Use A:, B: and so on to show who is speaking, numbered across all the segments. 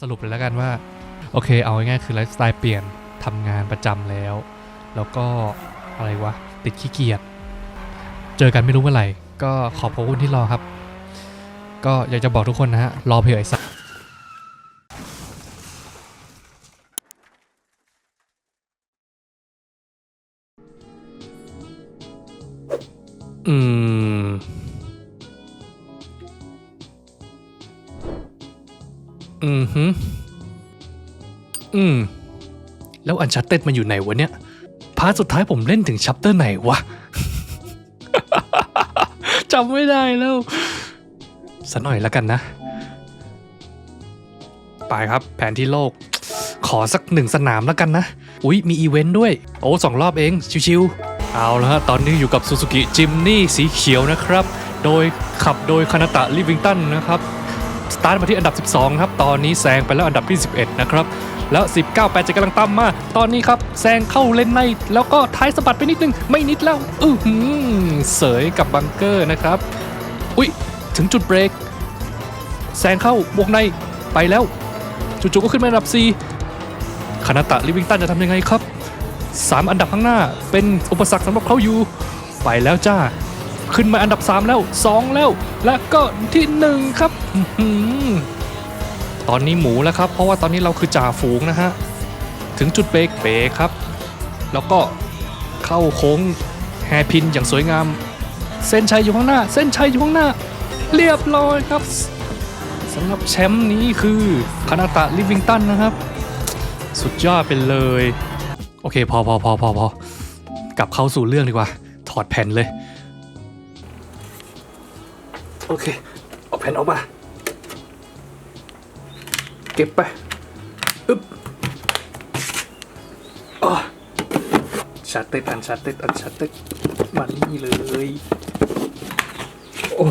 A: สรุปเลยแล้วกันว่า โอเค เอาง่ายๆคือไลฟ์สไตล์เปลี่ยนทำงานประจำแล้ว แล้วก็อะไรวะ ติดขี้เกียจเจอกันไม่รู้เมื่อไหร่ ก็ขอบพระคุณที่รอครับ ก็อยากจะบอกทุกคนนะฮะ รอเพลไอ้สักอืม อืมฮึอืม แล้วอันชัตเต็ดมันอยู่ไหนวะเนี่ย พาร์ทสุดท้ายผมเล่นถึงชัปเตอร์ไหนวะ จำไม่ได้แล้วสักหน่อยแล้วกันนะ ไปครับแผนที่โลก ขอสักหนึ่งสนามแล้วกันนะ อุ๊ย มีอีเวนต์ด้วย โอ้สองรอบเอง ชิวๆ เอาละฮะ ตอนนี้อยู่กับซูซูกิจิมนี่สีเขียวนะครับ โดยขับโดยคานาตะลิวิงตันนะครับ สตาร์ทมาที่อันดับ 12 ครับ ตอนนี้แซงไปแล้วอันดับที่ 11 นะครับ แล้ว 19 8จะกำลังตามมา ตอนนี้ครับแซงเข้าเลนใน แล้วก็ท้ายสะบัดไปนิดนึง ไม่นิดแล้ว อือหือเสยกับบังเกอร์นะครับ อุ๊ย ถึงจุดเบรก แซงเข้าวงในไปแล้วจู่ๆก็ขึ้นมาอันดับ 4 คานาตะลิวิงตันจะทำยังไงครับ 3 อันดับข้างหน้าเป็นอุปสรรคสำหรับเขาอยู่ ไปแล้วจ้า ขึ้นมาอันดับ 3 แล้ว 2 แล้ว และก็ที่ 1 ครับตอนนี้หมูแล้วครับ เพราะว่าตอนนี้เราคือจ่าฝูงนะฮะ ถึงจุดเบรกเบรกครับ แล้วก็เข้าโค้งแฮพินอย่างสวยงาม เส้นชัยอยู่ข้างหน้า เส้นชัยอยู่ข้างหน้า เรียบร้อยครับสำหรับแชมป์นี้คือคานาตะลิฟวิงตันนะครับ สุดยอดไปเลย โอเค พอพอพอพอพอกลับเข้าสู่เรื่องดีกว่า ถอดแผ่นเลย โอเค เอาแผ่นออกมา เก็บไปอึ๊บอ๋อชัดเต็ดอันชัดเต็ดอันชัดเต็ดมานี่เลย โอ้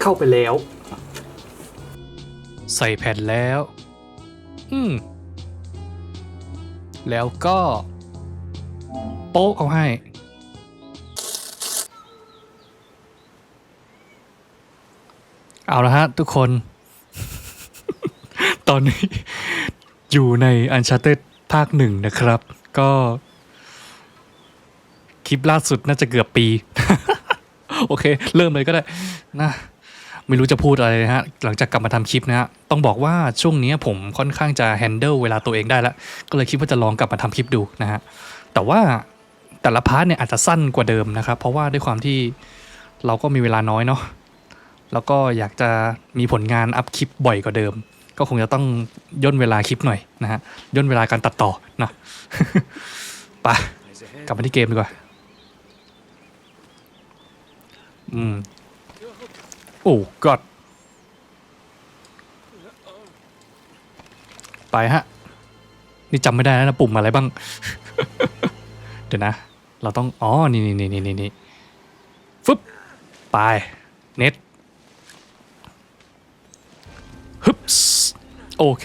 A: เข้าไปแล้ว ใส่แผ่นแล้ว อืม แล้วก็ โป๊กเอาให้ เอาละฮะทุกคน ตอนนี้อยู่ใน Uncharted ภาคหนึ่งนะครับ ก็คลิปล่าสุดน่าจะเกือบปี โอเค เริ่มเลยก็ได้นะไม่รู้จะพูดอะไรนะฮะ หลังจากกลับมาทำคลิปนะฮะ ต้องบอกว่าช่วงนี้ผมค่อนข้างจะ handle เวลาตัวเองได้แล้ว ก็เลยคิดว่าจะลองกลับมาทำคลิปดูนะฮะ แต่ว่า แต่ละพาร์ทเนี่ยอาจจะสั้นกว่าเดิมนะครับ เพราะว่าด้วยความที่เราก็มีเวลาน้อยเนาะแล้วก็อยากจะมีผลงานอัพคลิปบ่อยกว่าเดิม ก็คงจะต้องย่นเวลาคลิปหน่อยนะฮะย่นเวลาการตัดต่อนะไปกลับมาที่เกมดีกว่าอืมโอ้กอดไปฮะ นี่จำไม่ได้แล้วนะปุ่มอะไรบ้าง เดี๋ยวนะ เราต้อง อ๋อ นี่นี่นี่นี่นี่ฟึบไป เน็ตฮึบส์โอเค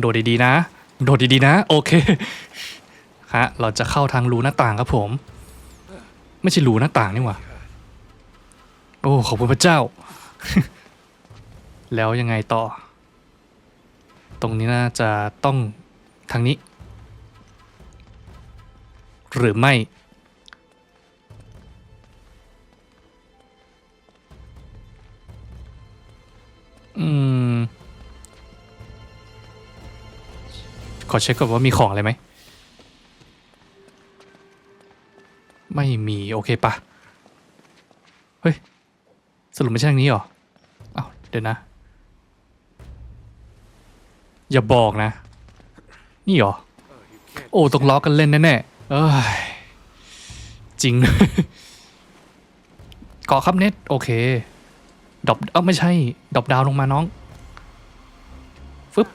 A: โดดดีๆนะ โดดดีๆนะ โอเค ฮะ เราจะเข้าทางรูหน้าต่างครับผม ไม่ใช่รูหน้าต่างนี่หว่า โอ้ ขอบคุณพระเจ้า แล้วยังไงต่อ ตรงนี้น่าจะต้องทางนี้ หรือไม่อืมขอเช็คก่อนว่ามีของอะไรไหม ไม่มี โอเคปะเฮ้ย สรุปไม่ใช่ทางนี้หรอ อ้าว เดี๋ยวนะ อย่าบอกนะ นี่เหรอ โอ้ต้องล้อกันเล่นแน่ๆเอ้ยจริงเกาะครับเน็ตโอเคดอปเอ้าไม่ใช่ดอปดาวลงมาน้องฟึบ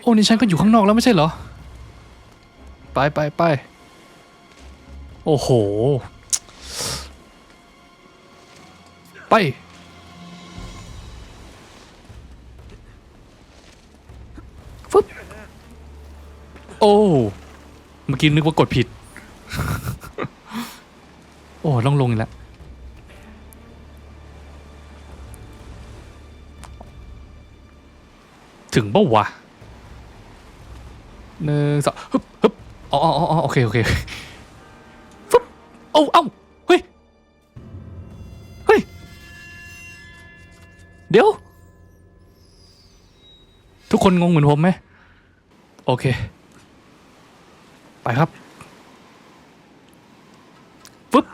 A: โอ้นี่ฉันก็อยู่ข้างนอกแล้วไม่ใช่เหรอ ไปไปไปโอ้โห ไป โอ้เมื่อกี้นึกว่ากดผิด โอ้ต้องลงอีกแล้วถึงปะวะหนึ่งสองฮึบฮึบอ๋ออ๋ออ๋อโอเค โอเคฟึบโอ้เอ้าเฮ้ย เฮ้ย เดี๋ยว ทุกคนงงเหมือนผมไหม โอเค ไปครับฟึบ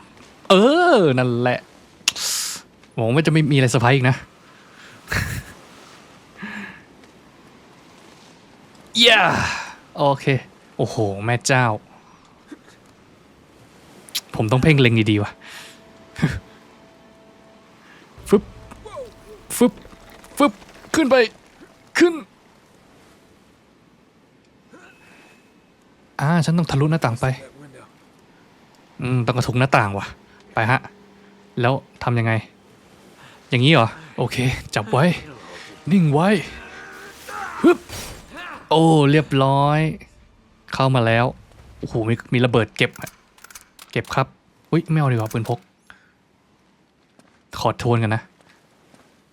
A: เออ นั่นแหละหวังว่าจะไม่มีอะไรเซอร์ไพรส์อีกนะเย้โอเค โอ้โห แม่เจ้า ผมต้องเพ่งเล็งดีๆว่ะฟึบฟึบฟึบขึ้นไป ขึ้น อ่าฉันต้องทะลุหน้าต่างไป อืมต้องกระทุกหน้าต่างว่ะ ไปฮะ แล้วทำยังไง อย่างนี้เหรอ โอเค จับไว้ นิ่งไว้ฮึบโอ้ เรียบร้อย เข้ามาแล้ว โอ้โห มีมีระเบิดเก็บ เก็บครับ อุ้ยไม่เอาดีกว่าปืนพก ขอทวนกันนะ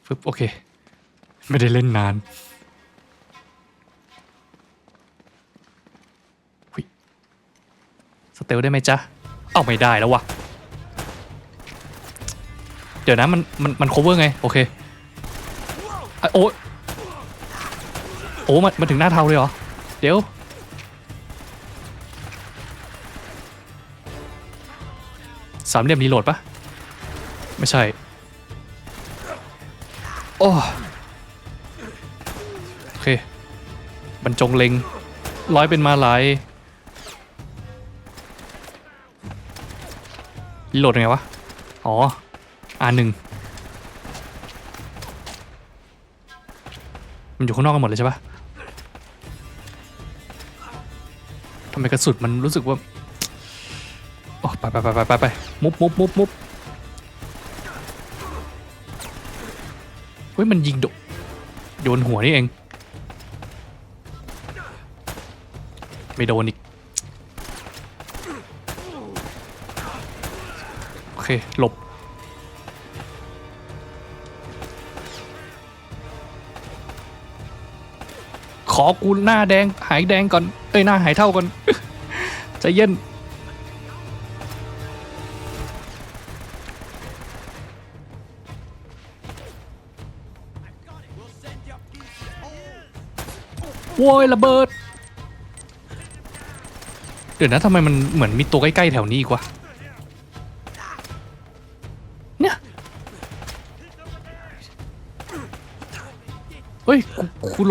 A: ฟึบโอเค ไม่ได้เล่นนาน ตลได้ไหมจ๊ะ เอาไม่ได้แล้ววะเดี๋ยวนะมันมันมัน cover ไง โอเคโอ้โอ้มันมันถึงหน้าเทาเลยเหรอ เดี๋ยว สามเหลี่ยมรีโหลดปะไม่ใช่ โอ้โอเค บรรจงเล็งร้อยเป็นมาหลาย โหลดยังไงวะ อ๋ออ่าหนึ่งมันอยู่ข้างนอกกันหมดเลยใช่ปะทำไมกระสุนมันรู้สึกว่าโอ้ไปไปไปไปไปไปมุบมุบมุบมุบเฮ้ยมันยิงโดโดนหัวนี่เอง ไม่โดนอีก โอเค หลบ ขอกูหน้าแดงหายแดงก่อน เอ้ยหน้าหายเท่าก่อนใจเย็นโว้ยระเบิด เดี๋ยวนะทำไมมันเหมือนมีตัวใกล้ ๆ แถวนี้อีกวะ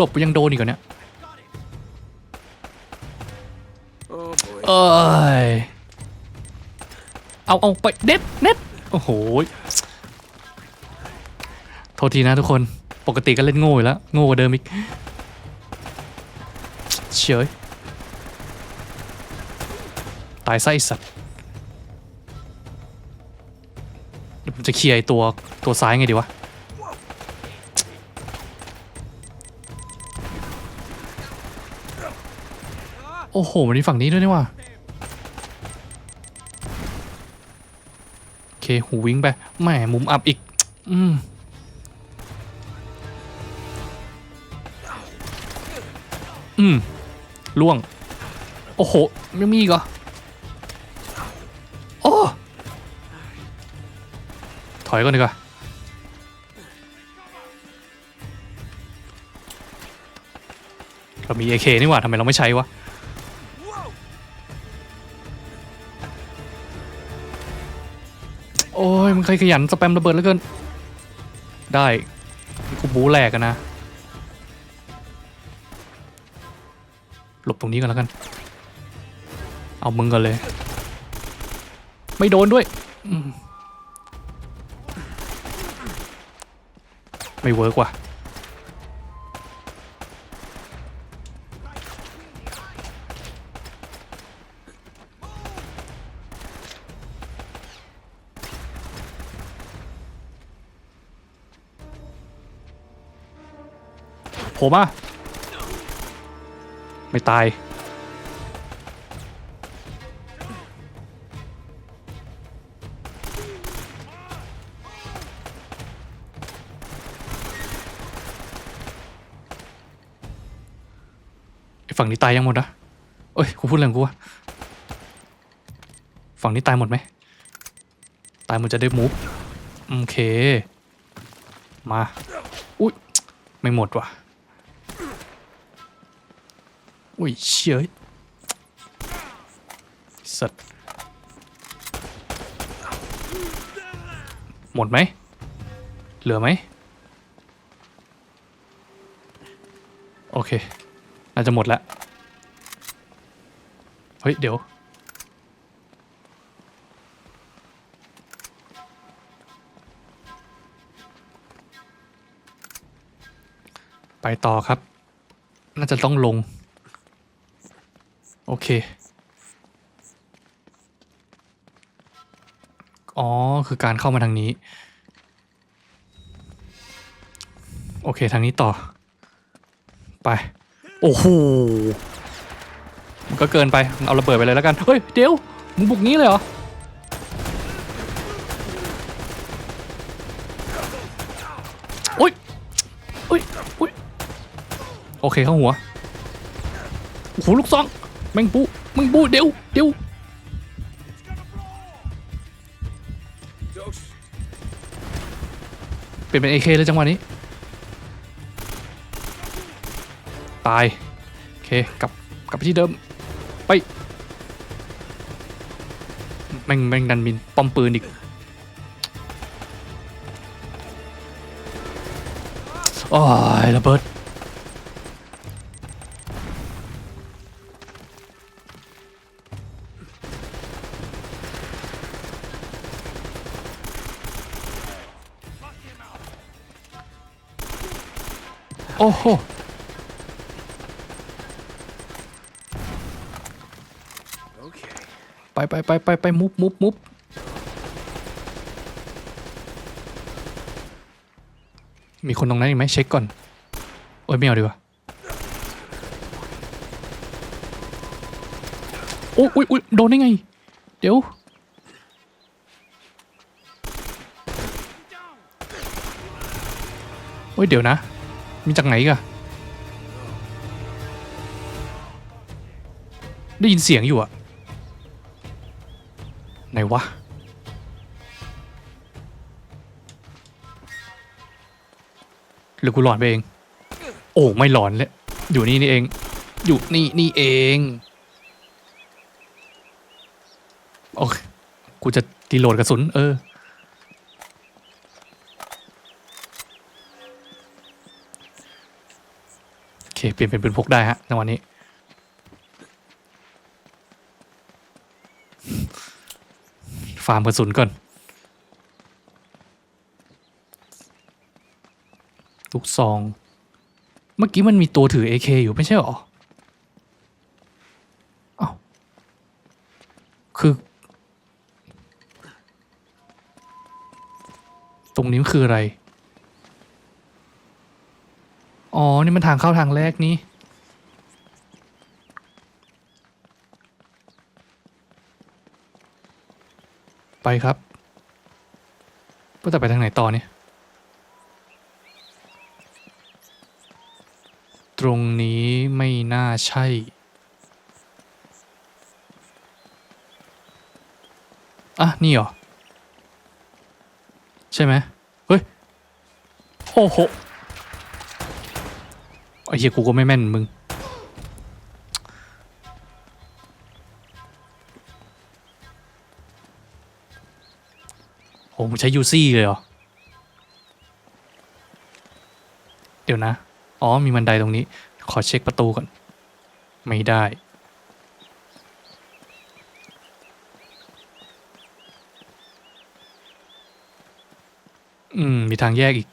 A: หลบยังโดนอีกเหรอเนี่ยเอ้ย เอาเอาไปเด็ดเน็ตโอ้โห โทษทีนะทุกคน ปกติก็เล่นโง่อยู่แล้ว โง่กว่าเดิมอีก เฉย ตายไส้สัตว์เดี๋ยวผมจะเคลียร์ไอ้ตัวตัวซ้ายไงดีวะ โอ้โหมันมีฝั่งนี้ด้วยนี่ว่ะโอเค หูวิ่งไปแหมมุมอับอีก อืมอืมล่วง โอ้โหยังมีอีกเหรอโอ้ถอยก่อนดีกว่าเรามี AK นี่หว่าทำไมเราไม่ใช้วะ มันเคยขยันสแปมระเบิดแล้วเกิน ได้กูบูแหลกกันนะ หลบตรงนี้กันแล้วกัน เอามึงกันเลย ไม่โดนด้วย ไม่เวิร์กว่ะ ผล่มาไม่ตาย ฝั่งนี้ตายยังหมดนะเอ้ยกูพูดเรื่องกูวะฝั่งนี้ตายหมดไหม ตายหมดจะได้มูฟโอเค มา อุ้ยไม่หมดว่ะ อุ้ยเชยสัตว์หมดไหม เหลือไหม โอเค น่าจะหมดแล้วเฮ้ย เดี๋ยว ไปต่อครับ น่าจะต้องลง โอเค อ๋อ คือการเข้ามาทางนี้ โอเค ทางนี้ต่อ ไป โอ้โห มันก็เกินไป เอาระเบิดไปเลยแล้วกัน เฮ้ย เดี๋ยว มึงบุกนี้เลยเหรอ อุ้ย อุ้ย อุ้ย โอเค เข้าหัว โอ้โห ลูกซอง แมงปูแมงปูเดี๋ยวเดี๋ยวเปลี่ยนเป็นเอเคเลยจังหวะนี้ ตาย โอเค กลับ กลับไปที่เดิม ไปแม่งแม่งดันมินป้อมปืนอีก โอ้ยระเบิด โอ้โหไปไปไปไปไปมุบมุบมุบมีคนตรงนั้นอีกไหมเช็คก่อน โอ้ยไม่เอาดีกว่าโอ้ยอุ้ยอุ้ยโดนได้ไง เดี๋ยว โอ้ยเดี๋ยวนะ มีจากไหนกะได้ยินเสียงอยู่อะไหนวะ หรือกูหลอนไปเอง โอ้ไม่หลอนเลย อยู่นี่นี่เอง อยู่นี่นี่เอง โอเค กูจะตีโหลดกระสุน เออ โอ เคเปลี่ยนเป็นปืนพกได้ฮะในวันนี้ ฟาร์มกระสุนก่อน ลูกซอง เมื่อกี้มันมีตัวถือ AK อยู่ไม่ใช่หรออ้าวคือ ตรงนี้คืออะไร อ๋อ นี่มันทางเข้าทางแรกนี่ไปครับก็จะไปทางไหนต่อเนี่ย ตรงนี้ไม่น่าใช่ อะ นี่เหรอ ใช่ไหมเฮ้ย โอ้โห ไอ้เหี้ยกูก็ไม่แม่นมึงโหมึงใช้ยูซี่เลยเหรอ เดี๋ยวนะ อ๋อ มีบันไดตรงนี้ ขอเช็คประตูก่อน ไม่ได้ อืม มีทางแยกอีก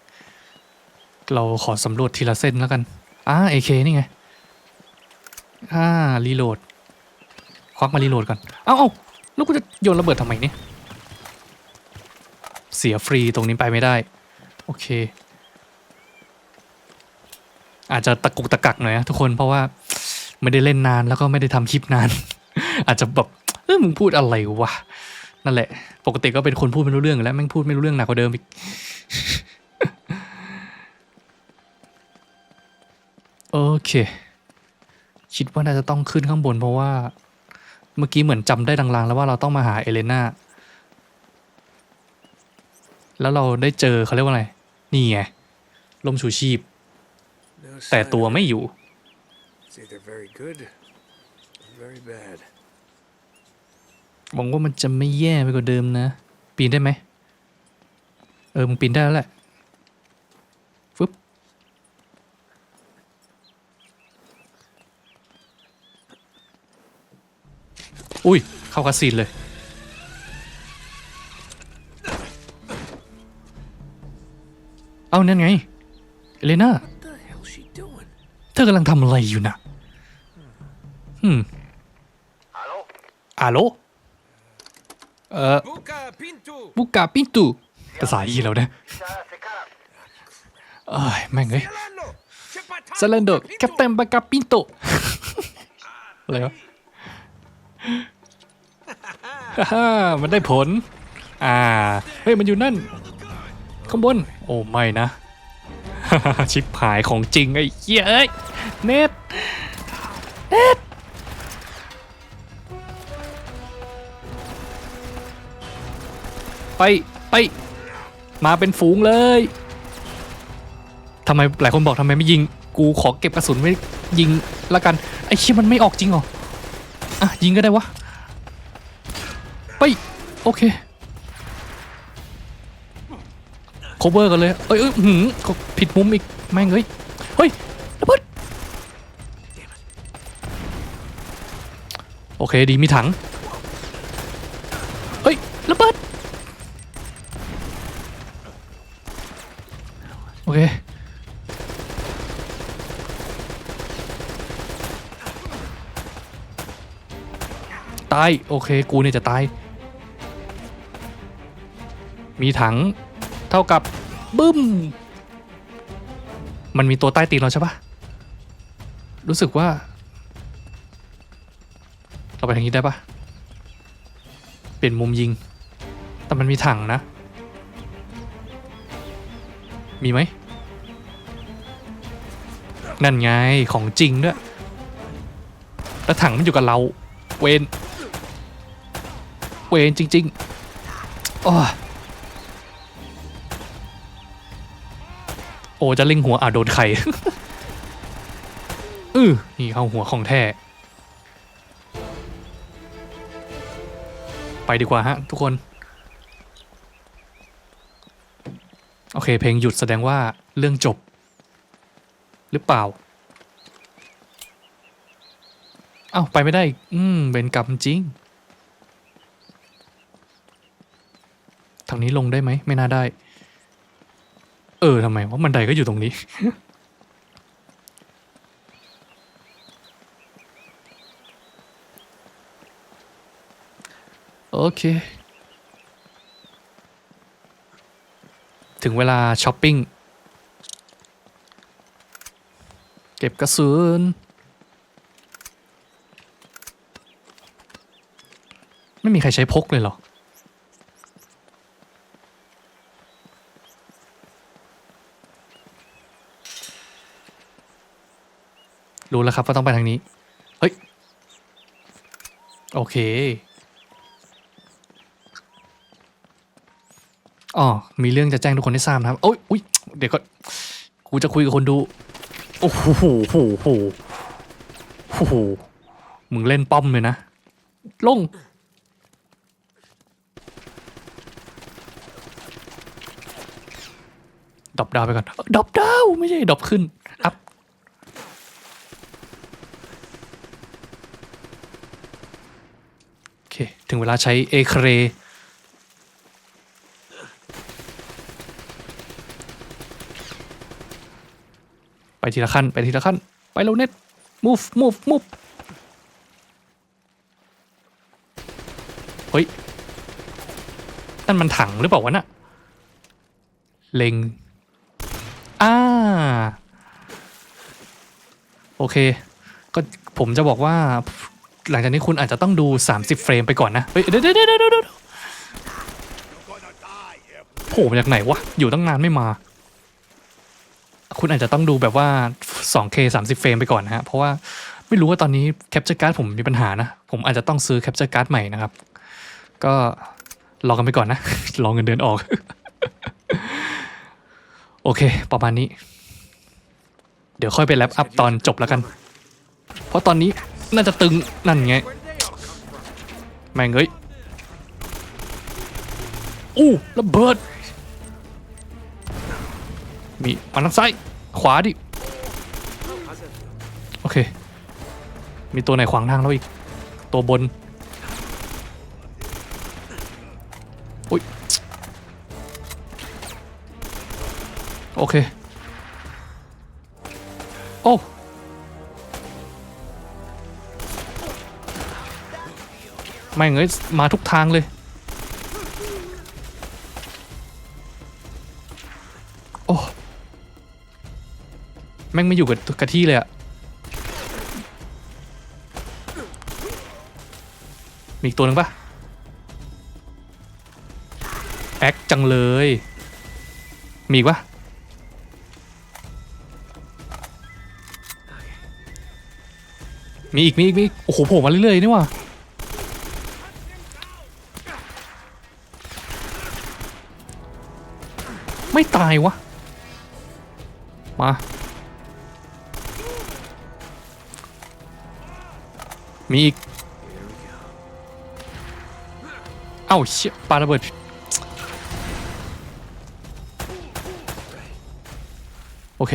A: เราขอสำรวจทีละเส้นแล้วกัน อ่าเอเคนี่ไง อ่ารีโหลด ควักมารีโหลดก่อน เอ้าเอ้าแล้วกูจะโยนระเบิดทำไมเนี่ย เสียฟรีตรงนี้ไปไม่ได้ โอเค อาจจะตะกุกตะกักหน่อยนะทุกคนเพราะว่าไม่ได้เล่นนานแล้วก็ไม่ได้ทำคลิปนาน อาจจะแบบเออมึงพูดอะไรวะนั่นแหละ ปกติก็เป็นคนพูดไม่รู้เรื่องอยู่แล้วแม่งพูดไม่รู้เรื่องหนักกว่าเดิมอีก โอเคเชคิดว่าน่าจะต้องขึ้นข้างบนเพราะว่า เมื่อกี้เหมือนจำได้ลางๆ แล้วว่าเราต้องมาหาเอเลนาแล้วเราได้เจอเขาเรียกว่าอะไร นี่ไงลมชูชีพ
B: No
A: แต่
B: sign
A: ตัว
B: of it.
A: ไม่อยู่
B: It's either very good or very bad.
A: หวังว่ามันจะไม่แย่ไปกว่าเดิมนะ ปีนได้ไหม เออ มึงปีนได้แล้วแหละ อุ้ย เข้าคาซีนเลย เอ้านั่นไง เอเลน่า
B: What the hell's she doing?
A: เธอกำลังทำอะไรอยู่นะอืมอาโลเอ่อ
B: Buka Pinto!
A: บุกกาปินตูภาษาอีแล้วนะเอ้ยแม่งเอ้ย
B: Yolando! Chepatán,
A: ซาเลนโด
B: Buka
A: แคปเต็นบากาปินโตอะไรวะ ฮ่ามันได้ผล อ่า เฮ้ย มันอยู่นั่น ข้างบน โอ้ไม่นะ ชิปหายของจริงไอ้เหี้ยเอ้ย เน็ต เน็ต ไป ไป มาเป็นฝูงเลยทำไมหลายคนบอกทำไมไม่ยิง กูขอเก็บกระสุนไว้ยิงละกัน ไอ้เชี่ยมันไม่ออกจริงเหรอ อะยิงก็ได้วะ โอเค cover กันเลย เอ้ยเอ้ยหืมผิดมุมอีก แม่งเอ้ย เฮ้ยระเบิดโอเค ดีมีถัง เฮ้ยระเบิดโอเคตาย โอเค กูเนี่ยจะตาย มีถังเท่ากับบึ้ม มันมีตัวใต้ตีนเราใช่ปะรู้สึกว่า เราไปทางนี้ได้ปะเปลี่ยนมุมยิง แต่มันมีถังนะ มีไหม นั่นไงของจริงด้วย แล้วถังมันอยู่กับเรา เวน เวนจริง ๆ โอ้ย โอจะเล็งหัวอะโดนไข่อือนี่เข้าหัวของแท้ ไปดีกว่าฮะ ทุกคน โอเค เพลงหยุดแสดงว่าเรื่องจบ หรือเปล่า เอ้า ไปไม่ได้ อืมเป็นกรรมจริง ทางนี้ลงได้ไหม ไม่น่าได้ เออทำไมว่าบันไดก็อยู่ตรงนี้ โอเค ถึงเวลาช้อปปิ้ง เก็บกระสุนไม่มีใครใช้พกเลยเหรอ รู้แล้วครับว่าต้องไปทางนี้ เฮ้ย โอเค อ๋อ มีเรื่องจะแจ้งทุกคนให้ทราบนะครับโอ้ยอุ๊ยเดี๋ยวก็กูจะคุยกับคนดู โอ้โหโหโหโหโอ้โหมึงเล่นป้อมเลยนะ ลงดรอปดาวไปก่อนดรอปดาว ไม่ใช่ดรอปขึ้น อัพ โอเค ถึงเวลาใช้เอเครไปทีละขั้น ไปทีละขั้น ไปเร็วเน็ต move move move เฮ้ย นั่นมันถังหรือเปล่าวะน่ะ เล็ง อ่า โอเค ก็ผมจะบอกว่า หลังจากนี้คุณอาจจะต้องดู 30 เฟรมไปก่อนนะ เฮ้ยเดี๋ยวเดี๋ยวเดี๋ยวเดี๋ยวเดี๋ยวโผล่มาจากไหนวะ อยู่ตั้งนานไม่มา คุณอาจจะต้องดูแบบว่า 2K 30 เฟรมไปก่อนนะฮะ เพราะว่าไม่รู้ว่าตอนนี้แคปเจอร์การ์ดผมมีปัญหานะ ผมอาจจะต้องซื้อแคปเจอร์การ์ดใหม่นะครับ ก็รอกันไปก่อนนะ รอเงินเดือนออก โอเค ประมาณนี้ เดี๋ยวค่อยไปแลปอัพตอนจบแล้วกัน เพราะตอนนี้ น่าจะตึงนั่นไงแม่งเอ้ยอู้ระเบิด มีมาทางซ้ายขวาดิ โอเค มีตัวไหนขวางทางเราอีก ตัวบนโอ้ยโอเค ไม่งเอ้ยมาทุกทางเลย โอ้ แม่งไม่อยู่กับกับที่เลยอะมีอีกตัวหนึ่งปะแอคจังเลย มีอีกปะมีอีก มีอีก มีอีกโอ้โหโผล่มาเรื่อยๆนี่ว่ะ ไม่ตายวะ มา มีอีก เอ้าเชี่ยปาระเบิดโอเค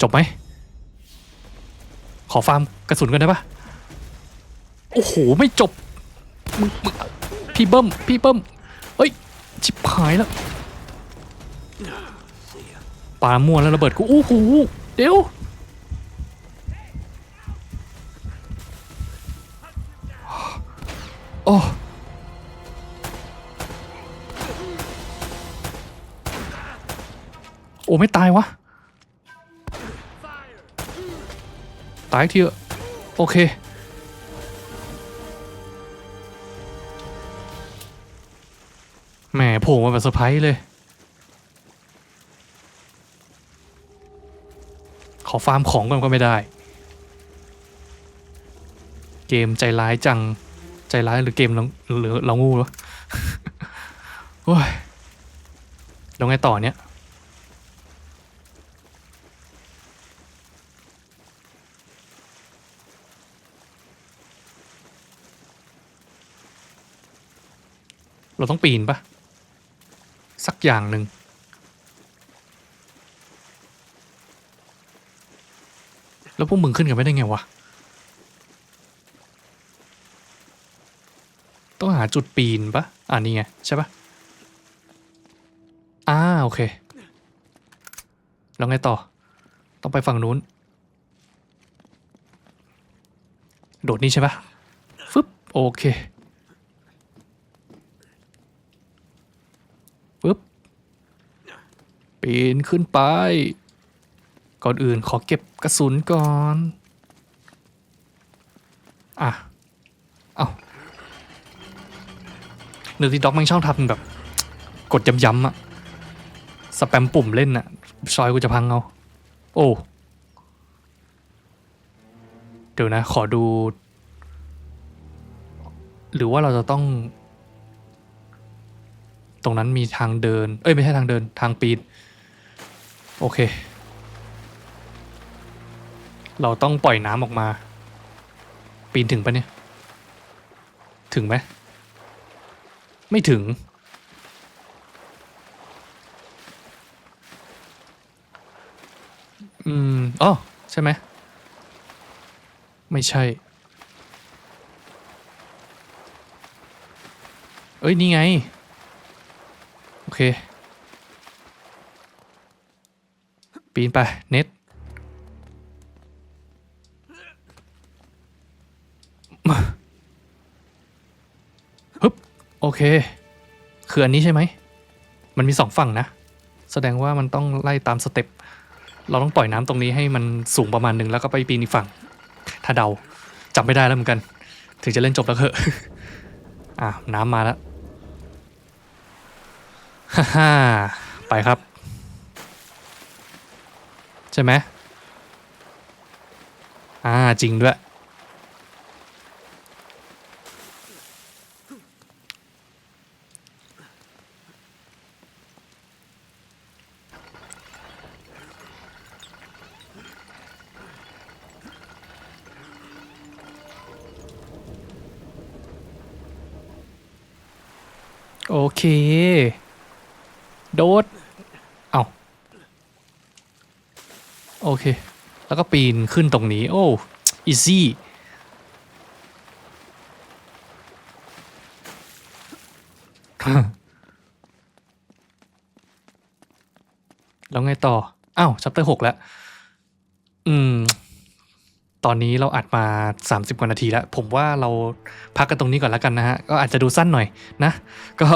A: จบไหม ขอฟาร์มกระสุนกันได้ปะโอ้โห ไม่จบ พี่เบิ้ม พี่เบิ้ม เอ้ย ชิบหายแล้ว ปามั่วแล้วระเบิดกูโอ้โหเดี๋ยวโอ้โอ้ไม่ตายวะ ตายทีเถอะโอเค แหมโผล่มาแบบเซอร์ไพรส์เลย อฟาร์มของก่อนก็ไม่ได้ เกมใจร้ายจัง ใจร้ายหรือเกมเราหรือเรางูวะโอ้ยแล้วไงต่อเนี่ยเราต้องปีนปะสักอย่างหนึ่ง แล้วพวกมึงขึ้นกันไม่ได้ไงวะ ต้องหาจุดปีนปะอ่านี่ไง ใช่ปะอ่าโอเค แล้วไงต่อ ต้องไปฝั่งนู้น โดดนี่ใช่ปะฟึบโอเคฟึบปีนขึ้นไป ก่อนอื่นขอเก็บกระสุนก่อน อะ เอาเนื้อที่ด็อกมันชอบทำแบบ กดย้ำๆอะสแปมปุ่มเล่นอะซอยกูจะพังเอา โอ้ เดี๋ยวนะ ขอดู หรือว่าเราจะต้อง ตรงนั้นมีทางเดิน เอ้ย ไม่ใช่ทางเดินทางปีน โอเค เราต้องปล่อยน้ำออกมา ปีนถึงปะเนี่ย ถึงไหม ไม่ถึง อืมอ๋อใช่ไหม ไม่ใช่ เอ้ย นี่ไง โอเค ปีนไป เน็ต เค คืออันนี้ใช่ไหม มันมีสองฝั่งนะ แสดงว่ามันต้องไล่ตามสเต็ป เราต้องปล่อยน้ำตรงนี้ให้มันสูงประมาณหนึ่งแล้วก็ไปปีนอีกฝั่ง ถ้าเดาจำไม่ได้แล้วเหมือนกัน ถึงจะเล่นจบแล้วเหอะอะน้ำมาแล้วฮ่าฮไปครับ ใช่ไหมอ่าจริงด้วย โอเคโดด เอาโอเค แล้วก็ปีนขึ้นตรงนี้ โอ้อีซี่แล้วไงต่อ อ้าวชัปเตอร์หกแล้ว อืม ตอนนี้เราอัดมา 30 กว่านาทีแล้ว ผมว่าเราพักกันตรงนี้ก่อนแล้วกันนะฮะ ก็อาจจะดูสั้นหน่อยนะ ก็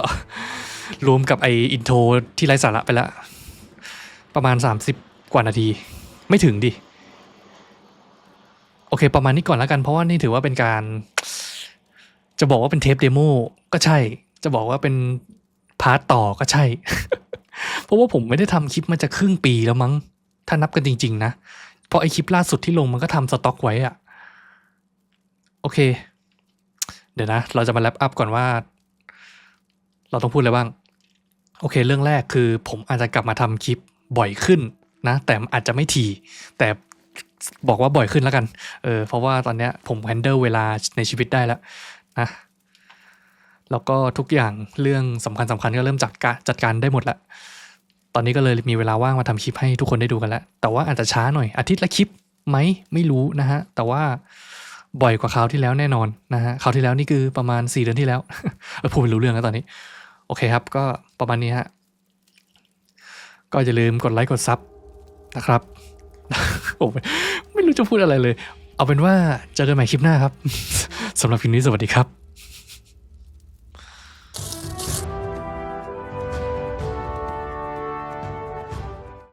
A: รวมกับไออินโทรที่ไร้สาระไปแล้วประมาณ 30 กว่านาที ไม่ถึงดิ โอเค ประมาณนี้ก่อนแล้วกัน เพราะว่านี่ถือว่าเป็นการ จะบอกว่าเป็นเทปเดโมก็ใช่ จะบอกว่าเป็นพาร์ตต่อก็ใช่ เพราะว่าผมไม่ได้ทำคลิปมาจะครึ่งปีแล้วมั้ง ถ้านับกันจริง ๆ นะ เพราะไอคลิปล่าสุดที่ลงมันก็ทำสต็อกไว้อะโอเค เดี๋ยวนะ เราจะมาแลปอัพก่อนว่า เราต้องพูดอะไรบ้าง โอเค เรื่องแรกคือผมอาจจะกลับมาทำคลิปบ่อยขึ้นนะ แต่อาจจะไม่ทีแต่บอกว่าบ่อยขึ้นแล้วกัน เออ เพราะว่าตอนเนี้ยผมแฮนเดิลเวลาในชีวิตได้แล้วนะแล้วก็ทุกอย่างเรื่องสำคัญสำคัญก็เริ่มจัดการจัดการได้หมดแล้ว อนนี้ก็เลยมีเวลาว่างมาทำคลิปให้ทุกคนได้ดูกันแล้ว แต่ว่าอาจจะช้าหน่อยอาทิตย์ละคลิปไหมไม่รู้นะฮะ แต่ว่าบ่อยกว่าคราวที่แล้วแน่นอนนะฮะคราวที่แล้วนี่คือประมาณ 4 เดือนที่แล้วเออพูดไม่รู้เรื่องแล้วตอนนี้ โอเคครับ ก็ประมาณนี้ฮะ ก็อย่าลืมกดไลค์กดซับนะครับโอ้ไม่ไม่รู้จะพูดอะไรเลย เอาเป็นว่าเจอกันใหม่คลิปหน้าครับสำหรับคลิปนี้สวัสดีครับ